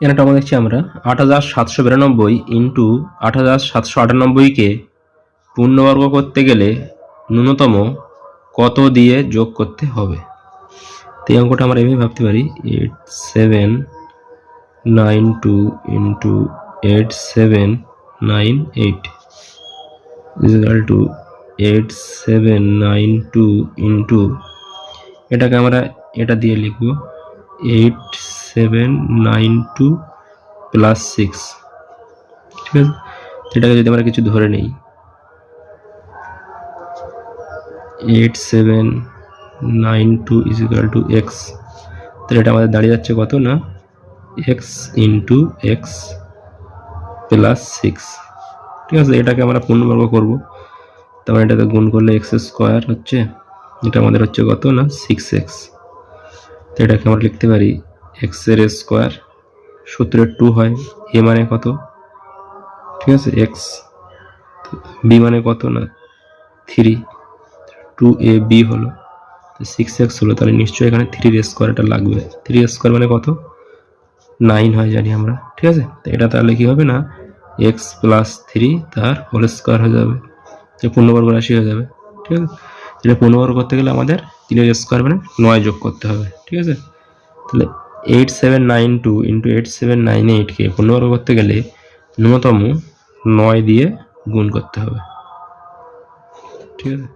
এখানে অঙ্ক দেখছি আমরা। আট হাজার সাতশো বিরানব্বই ইন্টু আট হাজার সাতশো আটানব্বইকে পূর্ণবর্গ করতে গেলে ন্যূনতম কত দিয়ে যোগ করতে হবে? তো এই অঙ্কটা আমরা এভাবে ভাবতে পারি। Eight seven nine two into eight seven nine eight equal two eight seven nine two into এটাকে আমরা এটা দিয়ে লিখব। Eight seven nine two plus six ঠিক আছে? এটাকে যদি আমরা কিছু ধরে নেই। Eight seven nine two equal to x তাহলে এটা আমাদের দাঁড়িয়ে যাচ্ছে কত না? X into x plus six ঠিক আছে? এটাকে আমরা পূর্ণবর্গ করব। তারপর এটাকে গুণ করলে এক্স স্কোয়ার হচ্ছে। এটা আমাদের হচ্ছে কত না? সিক্স এক্স তো এটাকে আমরা লিখতে পারি এক্সের স্কোয়ার সূত্রের টু হয় এ মানে কত? ঠিক আছে এক্স বি মানে কত না থ্রি টু এ বি হলো সিক্স এক্স হলো, তাহলে নিশ্চয়ই এখানে থ্রির স্কোয়ার এটা লাগবে। থ্রি স্কোয়ার মানে কত? নাইন হয় জানি আমরা, ঠিক আছে? তো এটা তাহলে কি হবে না? এক্স প্লাস থ্রি তার হোল স্কোয়ার হয়ে যাবে পূর্ণবর্গ রাশি হয়ে যাবে, ঠিক আছে? এটা পনেরো করতে গেলে আমাদের তিনের স্কোয়ার মানে নয় যোগ করতে হবে, ঠিক আছে? তাহলে eight seven nine two into eight seven nine এইটকে পনেরো করতে গেলে ন্যূনতম নয় দিয়ে গুণ করতে হবে, ঠিক আছে?